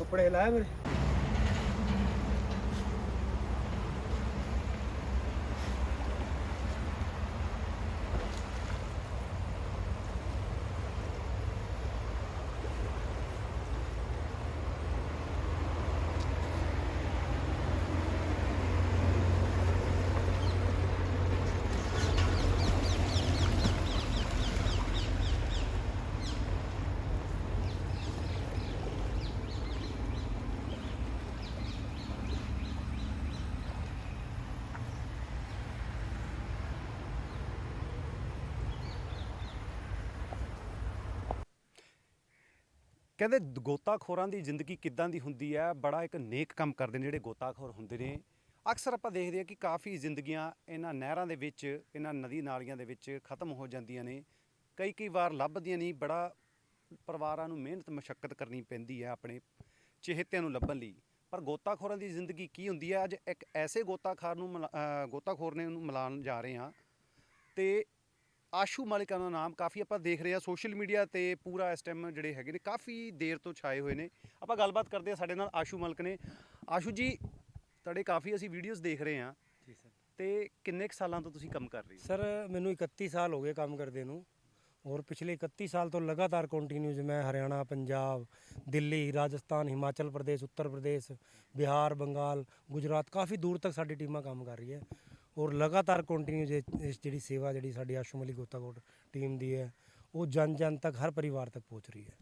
ਕੱਪੜੇ ਲਾਏ ਮੇਰੇ ਕਹਿੰਦੇ ਗੋਤਾਖੋਰਾਂ ਦੀ ਜ਼ਿੰਦਗੀ ਕਿੱਦਾਂ ਦੀ ਹੁੰਦੀ ਹੈ? ਬੜਾ ਇੱਕ ਨੇਕ ਕੰਮ ਕਰਦੇ ਨੇ ਜਿਹੜੇ ਗੋਤਾਖੋਰ ਹੁੰਦੇ ਨੇ। ਅਕਸਰ ਆਪਾਂ ਦੇਖਦੇ ਹਾਂ ਕਿ ਕਾਫੀ ਜ਼ਿੰਦਗੀਆਂ ਇਹਨਾਂ ਨਹਿਰਾਂ ਦੇ ਵਿੱਚ, ਇਹਨਾਂ ਨਦੀ ਨਾਲੀਆਂ ਦੇ ਵਿੱਚ ਖਤਮ ਹੋ ਜਾਂਦੀਆਂ ਨੇ। ਕਈ ਕਈ ਵਾਰ ਲੱਭਦੀਆਂ ਨਹੀਂ, ਬੜਾ ਪਰਿਵਾਰਾਂ ਨੂੰ ਮਿਹਨਤ, ਮਸ਼ੱਕਤ ਕਰਨੀ ਪੈਂਦੀ ਹੈ ਆਪਣੇ ਚਿਹਤਿਆਂ ਨੂੰ ਲੱਭਣ ਲਈ। ਪਰ ਗੋਤਾਖੋਰਾਂ ਦੀ ਜ਼ਿੰਦਗੀ ਕੀ ਹੁੰਦੀ ਹੈ? ਅੱਜ ਇੱਕ ਐਸੇ ਗੋਤਾਖੋਰ ਨੂੰ ਮਿਲਾ- ਗੋਤਾਖੋਰ ਨੇ ਉਹਨੂੰ ਮਿਲਾਉਣ ਜਾ ਰਹੇ ਹਾਂ। ਤੇ ਆਸ਼ੂ ਮਾਲਿਕਾ ਦਾ ਨਾਮ ਕਾਫੀ ਆਪਾਂ ਦੇਖ ਰਹੇ ਹਾਂ। ਸੋਸ਼ਲ ਮੀਡੀਆ ਤੇ ਪੂਰਾ ਇਸ ਟਾਈਮ ਜਿਹੜੇ ਹੈਗੇ ਨੇ ਕਾਫੀ ਦੇਰ ਤੋਂ ਛਾਏ ਹੋਏ ਨੇ। ਆਪਾਂ ਗੱਲਬਾਤ ਕਰਦੇ ਹਾਂ ਸਾਡੇ ਨਾਲ ਆਸ਼ੂ ਮਾਲਕ ਨੇ। ਆਸ਼ੂ ਜੀ ਤੁਹਾਡੇ ਕਾਫੀ ਅਸੀਂ ਵੀਡੀਓਜ਼ ਦੇਖ ਰਹੇ ਹਾਂ। ਜੀ ਸਰ। ਤੇ ਕਿੰਨੇ ਕੁ ਸਾਲਾਂ ਤੋਂ ਤੁਸੀਂ ਕੰਮ ਕਰ ਰਹੇ ਹੋ? ਸਰ ਮੈਨੂੰ 31 ਸਾਲ ਹੋ ਗਏ ਕੰਮ ਕਰਦੇ ਨੂੰ। ਔਰ ਪਿਛਲੇ 31 ਸਾਲ ਤੋਂ ਲਗਾਤਾਰ ਕੰਟੀਨਿਊਸ ਮੈਂ ਹਰਿਆਣਾ ਪੰਜਾਬ ਦਿੱਲੀ ਰਾਜਸਥਾਨ ਹਿਮਾਚਲ ਪ੍ਰਦੇਸ਼ ਉੱਤਰ ਪ੍ਰਦੇਸ਼ ਬਿਹਾਰ ਬੰਗਾਲ ਗੁਜਰਾਤ ਕਾਫੀ ਦੂਰ ਤੱਕ ਸਾਡੀ ਟੀਮਾਂ ਕੰਮ ਕਰ ਰਹੀ ਹੈ ਔਰ ਲਗਾਤਾਰ ਕੰਟੀਨਿਊਸ ਇਸ ਜਿਹੜੀ ਸੇਵਾ ਜਿਹੜੀ ਸਾਡੀ ਆਸ਼ੂ ਅਲੀ ਗੋਤਾਖੋਰ ਟੀਮ ਦੀ ਹੈ ਉਹ ਜਨ ਜਨ ਤੱਕ ਹਰ ਪਰਿਵਾਰ ਤੱਕ ਪਹੁੰਚ ਰਹੀ ਹੈ।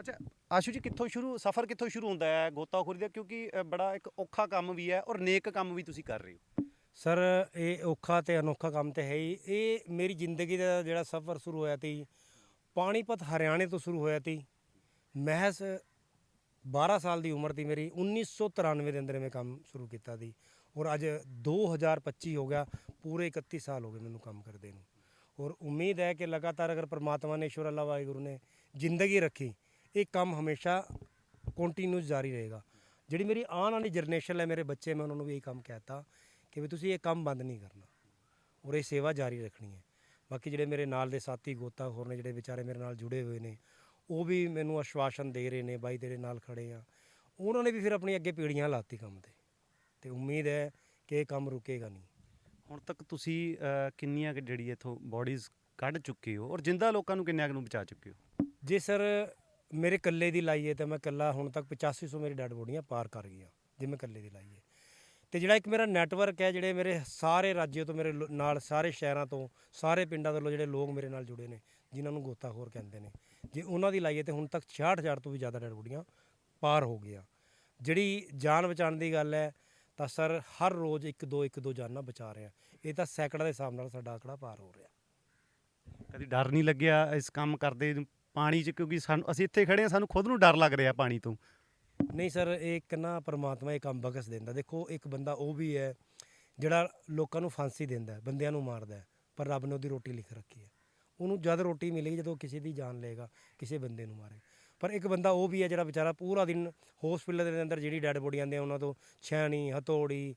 ਅੱਛਾ ਆਸ਼ੂ ਜੀ ਕਿੱਥੋਂ ਸ਼ੁਰੂ ਸਫ਼ਰ ਕਿੱਥੋਂ ਸ਼ੁਰੂ ਹੁੰਦਾ ਹੈ ਗੋਤਾਖੋਰੀ ਦਾ? ਕਿਉਂਕਿ ਬੜਾ ਇੱਕ ਔਖਾ ਕੰਮ ਵੀ ਹੈ ਔਰ ਨੇਕ ਕੰਮ ਵੀ ਤੁਸੀਂ ਕਰ ਰਹੇ ਹੋ। ਸਰ ਇਹ ਔਖਾ ਤੇ ਅਨੋਖਾ ਕੰਮ ਤੇ ਹੈ ਹੀ। ਇਹ ਮੇਰੀ ਜ਼ਿੰਦਗੀ ਦਾ ਜਿਹੜਾ ਸਫ਼ਰ ਸ਼ੁਰੂ ਹੋਇਆ ਤੀ ਪਾਣੀਪਤ ਹਰਿਆਣੇ ਤੋਂ ਸ਼ੁਰੂ ਹੋਇਆ ਤੀ ਮਹਿਜ਼ 12 ਸਾਲ ਦੀ ਉਮਰ ਦੀ ਮੇਰੀ 1993 ਦੇ ਅੰਦਰ ਮੈਂ ਕੰਮ ਸ਼ੁਰੂ ਕੀਤਾ ਸੀ। ਔਰ ਅੱਜ 2025 ਹੋ ਗਿਆ, ਪੂਰੇ 31 ਸਾਲ ਹੋ ਗਏ ਮੈਨੂੰ ਕੰਮ ਕਰਦੇ ਨੂੰ। ਔਰ ਉਮੀਦ ਹੈ ਕਿ ਲਗਾਤਾਰ ਅਗਰ ਪ੍ਰਮਾਤਮਾ ਨੇ, ਈਸ਼ਵਰ ਅੱਲਾਹ ਵਾਹਿਗੁਰੂ ਨੇ ਜ਼ਿੰਦਗੀ ਰੱਖੀ, ਇਹ ਕੰਮ ਹਮੇਸ਼ਾ ਕੰਟੀਨਿਊਸ ਜਾਰੀ ਰਹੇਗਾ। ਜਿਹੜੀ ਮੇਰੀ ਆਉਣ ਵਾਲੀ ਜਨਰੇਸ਼ਨ ਹੈ, ਮੇਰੇ ਬੱਚੇ, ਮੈਂ ਉਹਨਾਂ ਨੂੰ ਵੀ ਇਹ ਕੰਮ ਕਹਿਤਾ ਕਿ ਵੀ ਤੁਸੀਂ ਇਹ ਕੰਮ ਬੰਦ ਨਹੀਂ ਕਰਨਾ ਔਰ ਇਹ ਸੇਵਾ ਜਾਰੀ ਰੱਖਣੀ ਹੈ। ਬਾਕੀ ਜਿਹੜੇ ਮੇਰੇ ਨਾਲ ਦੇ ਸਾਥੀ ਗੋਤਾ ਹੋਰ ਨੇ, ਜਿਹੜੇ ਵਿਚਾਰੇ ਮੇਰੇ ਨਾਲ ਜੁੜੇ ਹੋਏ ਨੇ, ਉਹ ਵੀ ਮੈਨੂੰ ਆਸ਼ਵਾਸਨ ਦੇ ਰਹੇ ਨੇ, ਬਾਈ ਤੇਰੇ ਨਾਲ ਖੜੇ ਆ। ਉਹਨਾਂ ਨੇ ਵੀ ਫਿਰ ਆਪਣੀ ਅੱਗੇ ਪੀੜੀਆਂ ਲਾਤੀ ਕੰਮ ਤੇ। ਤੇ ਉਮੀਦ ਹੈ ਕਿ ਇਹ ਕੰਮ ਰੁਕੇਗਾ ਨਹੀਂ। ਹੁਣ ਤੱਕ ਤੁਸੀਂ ਕਿੰਨੀਆਂ ਕੁ ਜਿਹੜੀ ਇਥੋਂ ਬੋਡੀਜ਼ ਕੱਢ ਚੁੱਕੇ ਹੋ ਔਰ ਜਿੰਦਾ ਲੋਕਾਂ ਨੂੰ ਕਿੰਨਿਆਂ ਕੁ ਨੂੰ ਬਚਾ ਚੁੱਕੇ ਹੋ? ਜੇ ਸਰ ਮੇਰੇ ਇਕੱਲੇ ਦੀ ਲਾਈਏ ਤਾਂ ਮੈਂ ਇਕੱਲਾ ਹੁਣ ਤੱਕ 8500 ਮੇਰੀ ਡੈਡ ਬੋਡੀਆਂ ਪਾਰ ਕਰ ਗਈਆਂ ਜੇ ਮੈਂ ਇਕੱਲੇ ਦੀ ਲਾਈਏ ਤੇ ਜਿਹੜਾ ਇੱਕ ਮੇਰਾ ਨੈਟਵਰਕ ਹੈ ਜਿਹੜੇ ਮੇਰੇ ਸਾਰੇ ਰਾਜਿਆਂ ਤੋਂ ਮੇਰੇ ਲੋ- ਨਾਲ ਸਾਰੇ ਸ਼ਹਿਰਾਂ ਤੋਂ ਸਾਰੇ ਪਿੰਡਾਂ ਤੋਂ ਜਿਹੜੇ ਲੋਕ ਮੇਰੇ ਨਾਲ ਜੁੜੇ ਨੇ ਜਿਨ੍ਹਾਂ ਨੂੰ ਗੋਤਾਖੋਰ ਕਹਿੰਦੇ ਨੇ ਜੇ ਉਹਨਾਂ ਦੀ ਲਾਈਏ ਤੇ ਹੁਣ ਤੱਕ 66000 ਤੋਂ ਵੀ ਜ਼ਿਆਦਾ ਡੈਡ ਬੋਡੀਆਂ ਪਾਰ ਹੋ ਗਈਆਂ। ਜਿਹੜੀ ਜਾਨ ਬਚਾਉਣ ਦੀ ਗੱਲ ਹੈ ਤਾਂ ਸਰ ਹਰ ਰੋਜ਼ ਇੱਕ ਦੋ ਇੱਕ ਦੋ ਜਾਨਾਂ ਬਚਾ ਰਹੇ ਆ ਇਹ ਤਾਂ ਸੈਂਕੜਾ ਦੇ ਹਿਸਾਬ ਨਾਲ ਸਾਡਾ ਆંકੜਾ ਪਾਰ ਹੋ ਰਿਹਾ। ਕਦੀ ਡਰ ਨਹੀਂ ਲੱਗਿਆ ਇਸ ਕੰਮ ਕਰਦੇ ਨੂੰ ਪਾਣੀ 'ਚ? ਕਿਉਂਕਿ ਸਾਨੂੰ ਅਸੀਂ ਇੱਥੇ ਖੜੇ ਹਾਂ ਸਾਨੂੰ ਖੁਦ ਨੂੰ ਡਰ ਲੱਗ ਰਿਹਾ ਪਾਣੀ ਤੋਂ। ਨਹੀਂ ਸਰ ਇਹ ਇੱਕ ਨਾ ਪਰਮਾਤਮਾ ਇਹ ਕੰਮ ਬਖਸ਼ ਦਿੰਦਾ। ਦੇਖੋ ਇੱਕ ਬੰਦਾ ਉਹ ਵੀ ਹੈ ਜਿਹੜਾ ਲੋਕਾਂ ਨੂੰ ਫਾਂਸੀ ਦਿੰਦਾ ਹੈ, ਬੰਦਿਆਂ ਨੂੰ ਮਾਰਦਾ ਹੈ, ਪਰ ਰੱਬ ਨੇ ਉਹਦੀ ਰੋਟੀ ਲਿਖ ਰੱਖੀ ਹੈ। ਉਹਨੂੰ ਜਦ ਰੋਟੀ ਮਿਲੇਗੀ ਜਦੋਂ ਕਿਸੇ ਦੀ ਜਾਨ ਲਏਗਾ ਕਿਸੇ ਬੰਦੇ ਨੂੰ ਮਾਰੇ ਪਰ ਇੱਕ ਬੰਦਾ ਉਹ ਵੀ ਹੈ ਜਿਹੜਾ ਵਿਚਾਰਾ ਪੂਰਾ ਦਿਨ ਹਸਪੀਟਲ ਦੇ ਅੰਦਰ ਜਿਹੜੀ ਡੈੱਡ ਬੋਡੀ ਆਉਂਦੇ ਉਹਨਾਂ ਤੋਂ ਛੈਣੀ ਹਥੌੜੀ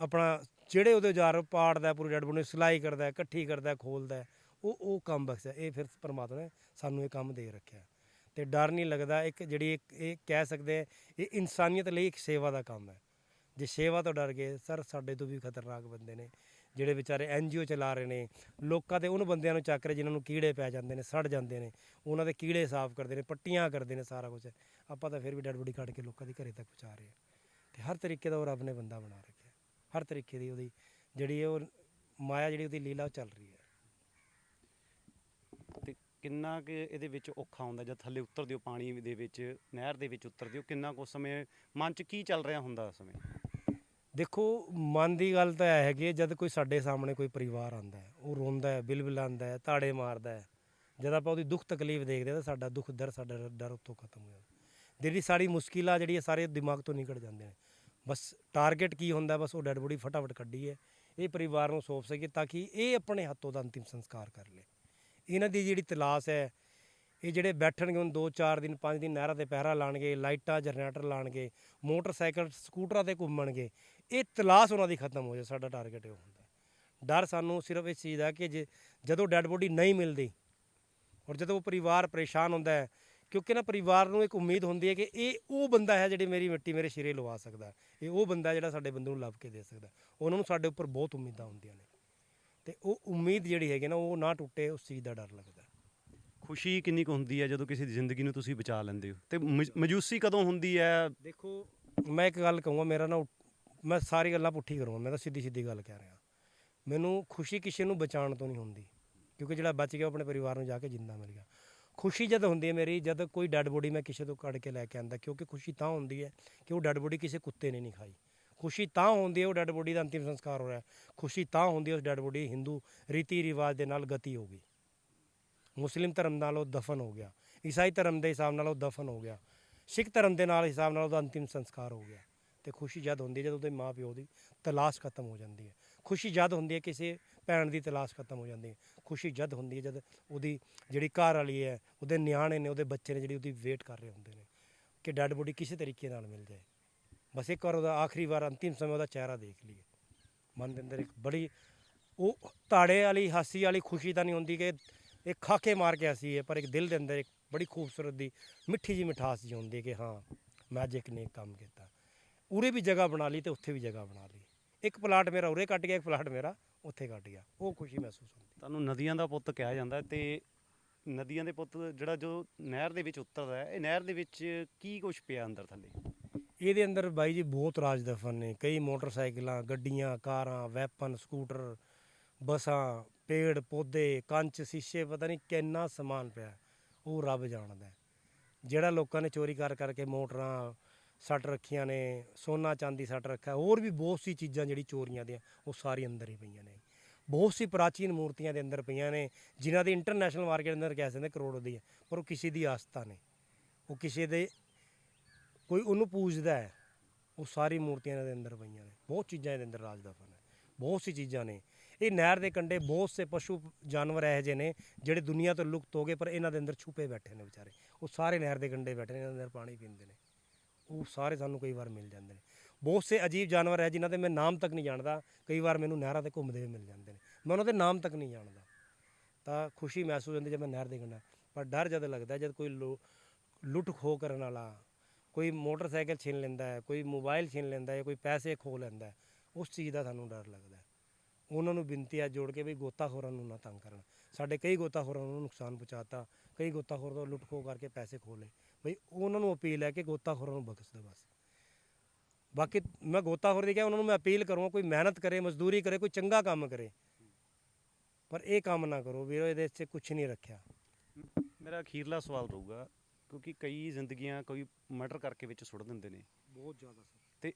ਆਪਣਾ ਜਿਹੜੇ ਉਹਦੇ ਔਜ਼ਾਰ ਪਾੜਦਾ ਪੂਰੀ ਡੈੱਡ ਬੋਡੀ ਨੂੰ ਸਿਲਾਈ ਕਰਦਾ ਇਕੱਠੀ ਕਰਦਾ ਹੈ, ਖੋਲਦਾ ਉਹ ਉਹ ਕੰਮ ਬਖਸ਼ਿਆ ਇਹ ਫਿਰ ਪਰਮਾਤਮਾ ਨੇ ਸਾਨੂੰ ਇਹ ਕੰਮ ਦੇ ਰੱਖਿਆ। ਤੇ ਡਰ ਨਹੀਂ ਲੱਗਦਾ ਇੱਕ ਜਿਹੜੀ ਇਹ ਕਹਿ ਸਕਦੇ ਇਹ ਇਨਸਾਨੀਅਤ ਲਈ ਇੱਕ ਸੇਵਾ ਦਾ ਕੰਮ ਹੈ। ਜੇ ਸੇਵਾ ਤੋਂ ਡਰ ਗਏ ਸਰ ਸਾਡੇ ਤੋਂ ਵੀ ਖਤਰਨਾਕ ਬੰਦੇ ਨੇ। ਜਿਹੜੇ ਵਿਚਾਰੇ ਐਨਜੀਓ ਚਲਾ ਰਹੇ ਨੇ, ਲੋਕਾਂ ਦੇ ਉਹਨਾਂ ਬੰਦਿਆਂ ਨੂੰ ਚੱਕ ਰਹੇ ਜਿਨ੍ਹਾਂ ਨੂੰ ਕੀੜੇ ਪੈ ਜਾਂਦੇ ਨੇ, ਸੜ ਜਾਂਦੇ ਨੇ ਉਹਨਾਂ ਦੇ ਕੀੜੇ ਸਾਫ਼ ਕਰਦੇ ਨੇ, ਪੱਟੀਆਂ ਕਰਦੇ ਨੇ ਸਾਰਾ ਕੁਝ ਆਪਾਂ ਤਾਂ ਫਿਰ ਵੀ ਡੈਡ ਬੋਡੀ ਕੱਢ ਕੇ ਲੋਕਾਂ ਦੇ ਘਰੇ ਤੱਕ ਪਹੁੰਚਾ ਰਹੇ ਹਾਂ। ਤੇ ਹਰ ਤਰੀਕੇ ਦਾ ਉਹ ਰੱਬ ਨੇ ਬੰਦਾ ਬਣਾ ਰੱਖਿਆ। ਹਰ ਤਰੀਕੇ ਦੀ ਉਹਦੀ ਜਿਹੜੀ ਉਹ ਮਾਇਆ, ਜਿਹੜੀ ਉਹਦੀ ਲੀਲਾ ਉਹ ਚੱਲ ਰਹੀ ਹੈ। ਤੇ ਕਿੰਨਾ ਕਿ ਇਹਦੇ ਵਿੱਚ ਔਖਾ ਹੁੰਦਾ, ਜਦ ਥੱਲੇ ਉਤਰਦੇ ਹੋ ਪਾਣੀ ਦੇ ਵਿੱਚ, ਨਹਿਰ ਦੇ ਵਿੱਚ ਉਤਰਦੇ ਹੋ, ਕਿੰਨਾ ਕੁ ਉਸ ਸਮੇਂ ਮਨ 'ਚ ਕੀ ਚੱਲ ਰਿਹਾ ਹੁੰਦਾ ਉਸ ਸਮੇਂ? ਦੇਖੋ, ਮਨ ਦੀ ਗੱਲ ਤਾਂ ਇਹ ਹੈਗੀ ਹੈ, ਜਦ ਕੋਈ ਸਾਡੇ ਸਾਹਮਣੇ ਕੋਈ ਪਰਿਵਾਰ ਆਂਦਾ ਹੈ, ਉਹ ਰੋਂਦਾ ਹੈ ਬਿਲਬਿਲਾਉਂਦਾ ਹੈ, ਤਾੜੇ ਮਾਰਦਾ ਹੈ, ਜਦ ਆਪਾਂ ਉਹਦੀ ਦੁੱਖ ਤਕਲੀਫ ਦੇਖਦੇ ਹਾਂ ਤਾਂ ਸਾਡਾ ਦੁੱਖ ਦਰ, ਸਾਡਾ ਡਰ ਉੱਥੋਂ ਖਤਮ ਹੋ ਜਾਂਦਾ ਜਿਹੜੀ ਸਾਰੀ ਮੁਸ਼ਕਿਲਾਂ ਜਿਹੜੀ ਹੈ, ਸਾਰੇ ਦਿਮਾਗ ਤੋਂ ਨਿਕਲ ਜਾਂਦੇ ਨੇ। ਬਸ ਟਾਰਗੇਟ ਕੀ ਹੁੰਦਾ, ਬਸ ਉਹ ਡੈਡ ਬੋਡੀ ਫਟਾਫਟ ਕੱਢੀ ਹੈ, ਇਹ ਪਰਿਵਾਰ ਨੂੰ ਸੌਂਪ ਸਕੇ ਤਾਂ ਕਿ ਇਹ ਆਪਣੇ ਹੱਥੋਂ ਦਾ ਅੰਤਿਮ ਸੰਸਕਾਰ ਕਰ ਲੇ। ਇਹਨਾਂ ਦੀ ਜਿਹੜੀ ਤਲਾਸ਼ ਹੈ, ਇਹ ਜਿਹੜੇ ਬੈਠਣਗੇ, ਹੁਣ 2-4 ਦਿਨ 5 ਦਿਨ ਨਹਿਰਾਂ ਤੇ ਪਹਿਰਾ ਲਾਣਗੇ, ਲਾਈਟਾਂ, ਜਨਰੇਟਰ ਲਾਣਗੇ, ਮੋਟਰਸਾਈਕਲ, ਸਕੂਟਰਾਂ ਤੇ ਘੁੰਮਣਗੇ ਇਹ ਤਲਾਸ਼ ਉਹਨਾਂ ਦੀ ਖਤਮ ਹੋ ਜਾਏ ਸਾਡਾ ਟਾਰਗੇਟ ਇਹ ਹੁੰਦਾ। ਡਰ ਸਾਨੂੰ ਸਿਰਫ ਇਸ ਚੀਜ਼ ਦਾ ਕਿ ਜੇ ਜਦੋਂ ਡੈੱਡ ਬੋਡੀ ਨਹੀਂ ਮਿਲਦੀ ਔਰ ਜਦੋਂ ਉਹ ਪਰਿਵਾਰ ਪਰੇਸ਼ਾਨ ਹੁੰਦਾ ਹੈ ਕਿਉਂਕਿ ਨਾ ਪਰਿਵਾਰ ਨੂੰ ਇੱਕ ਉਮੀਦ ਹੁੰਦੀ ਹੈ ਕਿ ਇਹ ਉਹ ਬੰਦਾ ਹੈ ਜਿਹੜੀ ਮੇਰੀ ਮਿੱਟੀ ਮੇਰੇ ਸਿਰੇ ਲਵਾ ਸਕਦਾ। ਇਹ ਉਹ ਬੰਦਾ ਜਿਹੜਾ ਸਾਡੇ ਬੰਦੇ ਨੂੰ ਲੱਭ ਕੇ ਦੇ ਸਕਦਾ। ਉਹਨਾਂ ਨੂੰ ਸਾਡੇ ਉੱਪਰ ਬਹੁਤ ਉਮੀਦਾਂ ਹੁੰਦੀਆਂ ਨੇ ਤੇ ਉਹ ਉਮੀਦ ਜਿਹੜੀ ਹੈਗੀ ਨਾ ਉਹ ਨਾ ਟੁੱਟੇ ਉਸ ਚੀਜ਼ ਦਾ ਡਰ ਲੱਗਦਾ। ਖੁਸ਼ੀ ਕਿੰਨੀ ਕੁ ਹੁੰਦੀ ਹੈ ਜਦੋਂ ਕਿਸੇ ਦੀ ਜ਼ਿੰਦਗੀ ਨੂੰ ਤੁਸੀਂ ਬਚਾ ਲੈਂਦੇ ਹੋ ਤੇ ਮਜ- ਮਜੂਸੀ ਕਦੋਂ ਹੁੰਦੀ ਹੈ ਦੇਖੋ ਮੈਂ ਇੱਕ ਗੱਲ ਕਹੂੰਗਾ ਮੇਰਾ ਨਾ ਮੈਂ ਸਾਰੀ ਗੱਲਾਂ ਪੁੱਠੀ ਕਰੂੰਗਾ, ਮੈਂ ਤਾਂ ਸਿੱਧੀ ਸਿੱਧੀ ਗੱਲ ਕਹਿ ਰਿਹਾ। ਮੈਨੂੰ ਖੁਸ਼ੀ ਕਿਸੇ ਨੂੰ ਬਚਾਉਣ ਤੋਂ ਨਹੀਂ ਹੁੰਦੀ, ਕਿਉਂਕਿ ਜਿਹੜਾ ਬਚ ਗਿਆ ਉਹ ਆਪਣੇ ਪਰਿਵਾਰ ਨੂੰ ਜਾ ਕੇ ਜਿੰਦਾ ਮਿਲ ਗਿਆ। ਖੁਸ਼ੀ ਜਦ ਹੁੰਦੀ ਹੈ ਮੇਰੀ, ਜਦ ਕੋਈ ਡੈੱਡ ਬੋਡੀ ਮੈਂ ਕਿਸੇ ਤੋਂ ਕੱਢ ਕੇ ਲੈ ਕੇ ਆਂਦਾ, ਕਿਉਂਕਿ ਖੁਸ਼ੀ ਤਾਂ ਹੁੰਦੀ ਹੈ ਕਿ ਉਹ ਡੈੱਡ ਬੋਡੀ ਕਿਸੇ ਕੁੱਤੇ ਨੇ ਨਹੀਂ ਖਾਈ। ਖੁਸ਼ੀ ਤਾਂ ਹੁੰਦੀ ਹੈ ਉਹ ਡੈੱਡ ਬੋਡੀ ਦਾ ਅੰਤਿਮ ਸੰਸਕਾਰ ਹੋ ਰਿਹਾ। ਖੁਸ਼ੀ ਤਾਂ ਹੁੰਦੀ ਹੈ ਉਸ ਡੈੱਡ ਬੋਡੀ ਹਿੰਦੂ ਰੀਤੀ ਰਿਵਾਜ ਦੇ ਨਾਲ ਗਤੀ ਹੋ ਗਈ। ਮੁਸਲਿਮ ਧਰਮ ਨਾਲ ਉਹ ਦਫਨ ਹੋ ਗਿਆ। ਈਸਾਈ ਧਰਮ ਦੇ ਹਿਸਾਬ ਨਾਲ ਉਹ ਦਫਨ ਹੋ ਗਿਆ। ਸਿੱਖ ਧਰਮ ਦੇ ਨਾਲ ਹਿਸਾਬ ਨਾਲ ਉਹਦਾ ਅੰਤਿਮ ਸੰਸਕਾਰ ਹੋ ਗਿਆ। ਤੇ ਖੁਸ਼ੀ ਜਦ ਹੁੰਦੀ ਹੈ ਜਦ ਉਹਦੇ ਮਾਂ ਪਿਓ ਦੀ ਤਲਾਸ਼ ਖਤਮ ਹੋ ਜਾਂਦੀ ਹੈ। ਖੁਸ਼ੀ ਜਦ ਹੁੰਦੀ ਹੈ ਕਿਸੇ ਭੈਣ ਦੀ ਤਲਾਸ਼ ਖਤਮ ਹੋ ਜਾਂਦੀ ਹੈ। ਖੁਸ਼ੀ ਜਦ ਹੁੰਦੀ ਹੈ ਜਦ ਉਹਦੀ ਜਿਹੜੀ ਘਰ ਵਾਲੀ ਹੈ, ਉਹਦੇ ਨਿਆਣੇ ਨੇ, ਉਹਦੇ ਬੱਚੇ ਨੇ ਜਿਹੜੀ ਉਹਦੀ ਵੇਟ ਕਰ ਰਹੇ ਹੁੰਦੇ ਨੇ ਕਿ ਡੈੱਡ ਬੋਡੀ ਕਿਸੇ ਤਰੀਕੇ ਨਾਲ ਮਿਲ ਜਾਏ। ਬਸ ਇੱਕ ਵਾਰ ਉਹਦਾ ਆਖਰੀ ਵਾਰ ਅੰਤਿਮ ਸਮੇਂ ਉਹਦਾ ਚਿਹਰਾ ਦੇਖ ਲਈਏ। ਮਨ ਦੇ ਅੰਦਰ ਇੱਕ ਬੜੀ ਉਹ ਤਾੜੇ ਵਾਲੀ, ਹਾਸੀ ਵਾਲੀ ਖੁਸ਼ੀ ਤਾਂ ਨਹੀਂ ਹੁੰਦੀ ਕਿ ਇੱਕ ਖਾਕੇ ਮਾਰ ਕੇ ਹੱਸੀ ਹੈ, ਪਰ ਇੱਕ ਦਿਲ ਦੇ ਅੰਦਰ ਇੱਕ ਬੜੀ ਖੂਬਸੂਰਤ ਦੀ ਮਿੱਠੀ ਜੀ ਮਿਠਾਸ ਜੀ ਹੁੰਦੀ ਹੈ ਕਿ ਹਾਂ, ਮੈਂ ਅੱਜ ਇੱਕ ਨੇਕ ਕੰਮ ਕੀਤਾ। ਉਰੇ ਵੀ ਜਗ੍ਹਾ ਬਣਾ ਲਈ ਤੇ ਉੱਥੇ ਵੀ ਜਗ੍ਹਾ ਬਣਾ ਲਈ। ਇੱਕ ਪਲਾਟ ਮੇਰਾ ਉਰੇ ਕੱਟ ਗਿਆ ਇੱਕ ਪਲਾਟ ਮੇਰਾ ਉੱਥੇ ਕੱਟ ਗਿਆ। ਉਹ ਖੁਸ਼ੀ ਮਹਿਸੂਸ ਹੁੰਦੀ। ਤੁਹਾਨੂੰ ਨਦੀਆਂ ਦਾ ਪੁੱਤ ਕਿਹਾ ਜਾਂਦਾ ਤੇ ਨਦੀਆਂ ਦੇ ਪੁੱਤ ਜਿਹੜਾ ਜੋ ਨਹਿਰ ਦੇ ਵਿੱਚ ਉਤਰਦਾ ਹੈ ਇਹ ਨਹਿਰ ਦੇ ਵਿੱਚ ਕੀ ਕੁਝ ਪਿਆ ਅੰਦਰ ਥੱਲੇ? ਇਹਦੇ ਅੰਦਰ ਬਾਈ ਜੀ ਬਹੁਤ ਰਾਜ ਦਫਨ ਨੇ। ਕਈ ਮੋਟਰਸਾਈਕਲਾਂ ਗੱਡੀਆਂ ਕਾਰਾਂ ਵੈਪਨ ਸਕੂਟਰ ਬੱਸਾਂ ਪੇੜ ਪੌਦੇ ਕੰਚ ਸ਼ੀਸ਼ੇ ਪਤਾ ਨਹੀਂ ਕਿੰਨਾ ਸਮਾਨ ਪਿਆ। ਉਹ ਰੱਬ ਜਾਣਦਾ। ਜਿਹੜਾ ਲੋਕਾਂ ਨੇ ਚੋਰੀ ਕਰ ਕਰਕੇ ਮੋਟਰਾਂ ਸੱਟ ਰੱਖੀਆਂ ਨੇ, ਸੋਨਾ ਚਾਂਦੀ ਸੱਟ ਰੱਖਿਆ, ਹੋਰ ਵੀ ਬਹੁਤ ਸੀ ਚੀਜ਼ਾਂ ਜਿਹੜੀ ਚੋਰੀਆਂ ਦੀਆਂ, ਉਹ ਸਾਰੀ ਅੰਦਰ ਹੀ ਪਈਆਂ ਨੇ। ਬਹੁਤ ਸੀ ਪ੍ਰਾਚੀਨ ਮੂਰਤੀਆਂ ਦੇ ਅੰਦਰ ਪਈਆਂ ਨੇ, ਜਿਨ੍ਹਾਂ ਦੀ ਇੰਟਰਨੈਸ਼ਨਲ ਮਾਰਕੀਟ ਅੰਦਰ ਕਹਿ ਸਕਦੇ ਕਰੋੜ ਦੀ ਹੈ, ਪਰ ਉਹ ਕਿਸੇ ਦੀ ਆਸਥਾ ਨੇ ਉਹ ਕਿਸੇ ਦੇ, ਕੋਈ ਉਹਨੂੰ ਪੂਜਦਾ ਹੈ, ਉਹ ਸਾਰੀ ਮੂਰਤੀਆਂ ਦੇ ਅੰਦਰ ਪਈਆਂ ਨੇ। ਬਹੁਤ ਚੀਜ਼ਾਂ ਇਹਦੇ ਅੰਦਰ ਰਾਜ ਫਨ ਹੈ। ਬਹੁਤ ਸੀ ਚੀਜ਼ਾਂ ਨੇ। ਇਹ ਨਹਿਰ ਦੇ ਕੰਢੇ ਬਹੁਤ ਸੇ ਪਸ਼ੂ, ਜਾਨਵਰ ਇਹੋ ਜਿਹੇ ਨੇ, ਜਿਹੜੇ ਦੁਨੀਆ ਤੋਂ ਲੁਕਤ ਹੋ ਗਏ, ਪਰ ਇਹਨਾਂ ਦੇ ਅੰਦਰ ਛੁਪੇ ਬੈਠੇ ਨੇ ਵਿਚਾਰੇ। ਉਹ ਸਾਰੇ ਨਹਿਰ ਦੇ ਕੰਢੇ ਬੈਠੇ ਨੇ, ਇਹਨਾਂ ਦੇ ਅੰਦਰ ਪਾਣੀ ਪੀਂਦੇ ਨੇ। ਉਹ ਸਾਰੇ ਸਾਨੂੰ ਕਈ ਵਾਰ ਮਿਲ ਜਾਂਦੇ ਨੇ। ਬਹੁਤ ਸੇ ਅਜੀਬ ਜਾਨਵਰ ਹੈ ਜਿਨ੍ਹਾਂ ਦੇ ਮੈਂ ਨਾਮ ਤੱਕ ਨਹੀਂ ਜਾਣਦਾ। ਕਈ ਵਾਰ ਮੈਨੂੰ ਨਹਿਰਾਂ ਤੇ ਘੁੰਮਦੇ ਹੋਏ ਮਿਲ ਜਾਂਦੇ ਨੇ। ਮੈਂ ਉਹਨਾਂ ਦੇ ਨਾਮ ਤੱਕ ਨਹੀਂ ਜਾਣਦਾ। ਤਾਂ ਖੁਸ਼ੀ ਮਹਿਸੂਸ ਹੁੰਦੀ ਜਦ ਮੈਂ ਨਹਿਰ ਦੇ ਕੰਢਾ ਪਰ ਡਰ ਜਦ ਲੱਗਦਾ ਜਦ ਕੋਈ ਲੋ- ਲੁੱਟ ਖੋਹ ਕਰਨ ਵਾਲਾ, ਕੋਈ ਮੋਟਰਸਾਈਕਲ ਛੀਨ ਲੈਂਦਾ ਹੈ, ਕੋਈ ਮੋਬਾਈਲ ਛੀਨ ਲੈਂਦਾ ਹੈ ਕੋਈ ਪੈਸੇ ਖੋਹ ਲੈਂਦਾ ਹੈ, ਉਸ ਚੀਜ਼ ਦਾ ਸਾਨੂੰ ਡਰ ਲੱਗਦਾ ਉਹਨਾਂ ਨੂੰ ਬੇਨਤੀ ਆ ਜੋੜ ਕੇ ਵੀ ਗੋਤਾਖੋਰਾਂ ਨੂੰ ਨਾ ਤੰਗ ਕਰਨ। ਸਾਡੇ ਕਈ ਗੋਤਾਖੋਰਾਂ ਨੂੰ ਨੁਕਸਾਨ ਪਹੁੰਚਾਤਾ, ਕਈ ਗੋਤਾਖੋਰ ਤੋਂ ਲੁੱਟ ਖੋਹ ਕਰਕੇ ਪੈਸੇ ਖੋਹ ਲਏ। ਬਈ ਉਹਨਾਂ ਨੂੰ ਅਪੀਲ ਹੈ ਕਿ ਗੋਤਾਖੋਰਾਂ ਨੂੰ ਬਖਸ਼ ਦਿਓ ਬਸ। ਬਾਕੀ ਮੈਂ ਗੋਤਾਖੋਰ ਦੀ ਕਿਹਾ ਉਹਨਾਂ ਨੂੰ ਮੈਂ ਅਪੀਲ ਕਰੂੰਗਾ ਕੋਈ ਮਿਹਨਤ ਕਰੇ ਮਜ਼ਦੂਰੀ ਕਰੇ ਕੋਈ ਚੰਗਾ ਕੰਮ ਕਰੇ। ਪਰ ਇਹ ਕੰਮ ਨਾ ਕਰੋ ਵੀਰੋ ਇਹਦੇ 'ਚ ਕੁਝ ਨਹੀਂ ਰੱਖਿਆ। ਮੇਰਾ ਅਖੀਰਲਾ ਸਵਾਲ ਰਹੂਗਾ ਕਿਉਂਕਿ ਕਈ ਜ਼ਿੰਦਗੀਆਂ ਕੋਈ ਮਰਡਰ ਕਰਕੇ ਵਿੱਚ ਸੁੱਟ ਦਿੰਦੇ ਨੇ। ਬਹੁਤ ਜ਼ਿਆਦਾ ਤੇ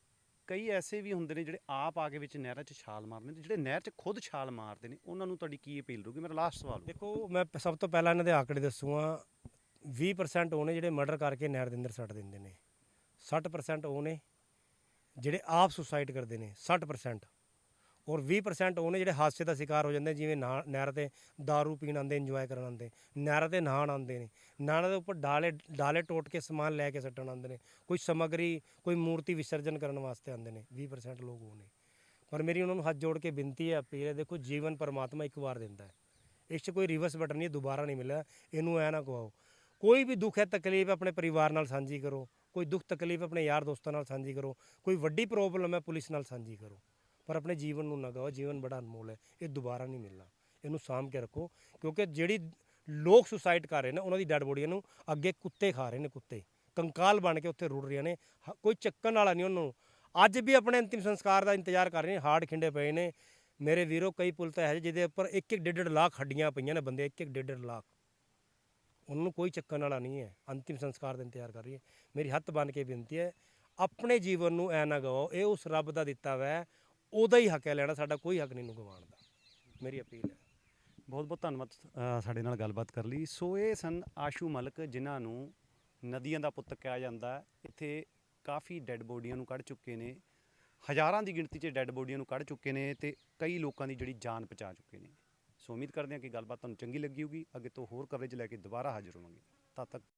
ਕਈ ਐਸੇ ਵੀ ਹੁੰਦੇ ਨੇ ਜਿਹੜੇ ਆਪ ਆ ਕੇ ਵਿੱਚ ਨਹਿਰਾਂ 'ਚ ਛਾਲ ਮਾਰਦੇ ਨੇ ਜਿਹੜੇ ਨਹਿਰ 'ਚ ਖੁਦ ਛਾਲ ਮਾਰਦੇ ਨੇ ਉਹਨਾਂ ਨੂੰ ਤੁਹਾਡੀ ਕੀ ਅਪੀਲ ਰਹੂਗੀ? ਮੇਰਾ ਲਾਸਟ ਸਵਾਲ ਦੇਖੋ ਮੈਂ ਸਭ ਤੋਂ ਪਹਿਲਾਂ ਇਹਨਾਂ ਦੇ ਆંકੜੇ ਦੱਸੂਗਾ 20% ਉਹ ਨੇ ਜਿਹੜੇ ਮਰਡਰ ਕਰਕੇ ਨਹਿਰ ਦੇ ਅੰਦਰ ਸੱਟ ਦਿੰਦੇ ਨੇ। 60% ਉਹ ਨੇ ਜਿਹੜੇ ਆਪ ਸੁਸਾਈਡ ਕਰਦੇ ਨੇ 60% ਔਰ 20% ਉਹ ਨੇ ਜਿਹੜੇ ਹਾਦਸੇ ਦਾ ਸ਼ਿਕਾਰ ਹੋ ਜਾਂਦੇ ਜਿਵੇਂ ਨਾ- ਨਹਿਰ ਤੇ दारू ਪੀਣ ਆਉਂਦੇ ਇੰਜੋਏ ਕਰਨ ਆਉਂਦੇ। ਨਹਿਰ ਤੇ ਨਹਾਣ ਆਉਂਦੇ ਨੇ। ਨਹਿਰ ਦੇ ਉੱਪਰ ਡਾਲੇ ਡਾਲੇ ਟੋਟ ਕੇ ਸਮਾਨ ਲੈ ਕੇ ਸੱਟਣ ਆਉਂਦੇ ਨੇ। ਕੋਈ ਸਮੱਗਰੀ, ਕੋਈ ਮੂਰਤੀ ਵਿਸਰਜਨ ਕਰਨ ਵਾਸਤੇ ਆਉਂਦੇ ਨੇ। 20% ਲੋਕ ਉਹ ਨੇ। ਪਰ ਮੇਰੀ ਉਹਨਾਂ ਨੂੰ ਹੱਥ ਜੋੜ ਕੇ ਬੇਨਤੀ ਹੈ ਅਪੀਲ ਹੈ ਦੇਖੋ, ਜੀਵਨ ਪਰਮਾਤਮਾ ਇੱਕ ਵਾਰ ਦਿੰਦਾ ਹੈ। ਇਸ 'ਚ ਕੋਈ ਰਿਵਰਸ ਬਟਨ ਨਹੀਂ ਦੁਬਾਰਾ ਨਹੀਂ ਮਿਲਿਆ। ਇਹਨੂੰ ਐ ਨਾ ਕਹਾਓ ਕੋਈ ਵੀ ਦੁੱਖ ਹੈ, ਤਕਲੀਫ ਆਪਣੇ ਪਰਿਵਾਰ ਨਾਲ ਸਾਂਝੀ ਕਰੋ। ਕੋਈ ਦੁੱਖ, ਤਕਲੀਫ ਆਪਣੇ ਯਾਰ ਦੋਸਤਾਂ ਨਾਲ ਸਾਂਝੀ ਕਰੋ। ਕੋਈ ਵੱਡੀ ਪ੍ਰੋਬਲਮ ਹੈ, ਪੁਲਿਸ ਨਾਲ ਸਾਂਝੀ ਕਰੋ। ਪਰ ਆਪਣੇ ਜੀਵਨ ਨੂੰ ਨਾ ਗਵਾਓ ਜੀਵਨ ਬੜਾ ਅਨਮੋਲ ਹੈ। ਇਹ ਦੁਬਾਰਾ ਨਹੀਂ ਮਿਲਣਾ। ਇਹਨੂੰ ਸਾਂਭ ਕੇ ਰੱਖੋ, ਕਿਉਂਕਿ ਜਿਹੜੀ ਲੋਕ ਸੁਸਾਈਡ ਕਰ ਰਹੇ ਨੇ, ਉਹਨਾਂ ਦੀ ਡੈਡ ਬੋਡੀਆਂ ਨੂੰ ਅੱਗੇ ਕੁੱਤੇ ਖਾ ਰਹੇ ਨੇ, ਕੁੱਤੇ। ਕੰਕਾਲ ਬਣ ਕੇ ਉੱਥੇ ਰੁੜ ਰਹੀਆਂ ਨੇ। ਹ- ਕੋਈ ਚੱਕਣ ਵਾਲਾ ਨਹੀਂ ਉਹਨਾਂ। ਨੂੰ ਅੱਜ ਵੀ ਆਪਣੇ ਅੰਤਿਮ ਸੰਸਕਾਰ ਦਾ ਇੰਤਜ਼ਾਰ ਕਰ ਰਹੇ ਨੇ ਹਾਰਡ ਖਿੰਡੇ ਪਏ ਨੇ। ਮੇਰੇ ਵੀਰੋ, ਕਈ ਪੁਲ ਤਾਂ ਹੈ ਜਿਹਦੇ ਉੱਪਰ ਇੱਕ ਇੱਕ ਡੇਢ ਡੇਢ ਲੱਖ ਹੱਡੀਆਂ ਪਈਆਂ ਨੇ ਬੰਦੇ ਇੱਕ ਇੱਕ ਡੇਢ ਡੇਢ ਲੱਖ। ਉਹਨਾਂ ਨੂੰ ਕੋਈ ਚੱਕਣ ਵਾਲਾ ਨਹੀਂ ਹੈ। ਅੰਤਿਮ ਸੰਸਕਾਰ ਦਾ ਇੰਤਜ਼ਾਰ ਕਰ ਰਹੀ ਹੈ। ਮੇਰੀ ਹੱਥ ਬਨ ਕੇ ਬੇਨਤੀ ਹੈ, ਆਪਣੇ ਜੀਵਨ ਨੂੰ ਐ ਨਾ ਗਵਾਓ, ਇਹ ਉਸ ਰੱਬ ਦਾ ਦਿੱਤਾ ਵੈ, ਉਹਦਾ ਹੀ ਹੱਕ ਹੈ ਲੈਣਾ, ਸਾਡਾ ਕੋਈ ਹੱਕ ਨਹੀਂ ਨੂੰ ਗਵਾਉਣ ਦਾ। ਮੇਰੀ ਅਪੀਲ ਹੈ। ਬਹੁਤ ਬਹੁਤ ਧੰਨਵਾਦ ਸਾਡੇ ਨਾਲ ਗੱਲਬਾਤ ਕਰ ਲਈ। ਸੋ ਇਹ ਸਨ ਆਸ਼ੂ ਮਲਕ, ਜਿਨ੍ਹਾਂ ਨੂੰ ਨਦੀਆਂ ਦਾ ਪੁੱਤ ਕਿਹਾ ਜਾਂਦਾ ਇੱਥੇ ਕਾਫੀ ਡੈੱਡ ਬੋਡੀਆਂ ਨੂੰ ਕੱਢ ਚੁੱਕੇ ਨੇ। ਹਜ਼ਾਰਾਂ ਦੀ ਗਿਣਤੀ 'ਚ ਡੈੱਡ ਬੋਡੀਆਂ ਨੂੰ ਕੱਢ ਚੁੱਕੇ ਨੇ ਤੇ ਕਈ ਲੋਕਾਂ ਦੀ ਜਿਹੜੀ ਜਾਨ ਬਚਾ ਚੁੱਕੇ ਨੇ। ਸੋ ਉਮੀਦ ਕਰਦੇ ਹਾਂ ਕਿ ਗੱਲਬਾਤ ਤੁਹਾਨੂੰ ਚੰਗੀ ਲੱਗੀ ਹੋਊਗੀ। ਅੱਗੇ ਤੋਂ ਹੋਰ ਕਵਰੇਜ ਲੈ ਕੇ ਦੁਬਾਰਾ ਹਾਜ਼ਰ ਹੋਵਾਂਗੇ। ਤਦ ਤੱਕ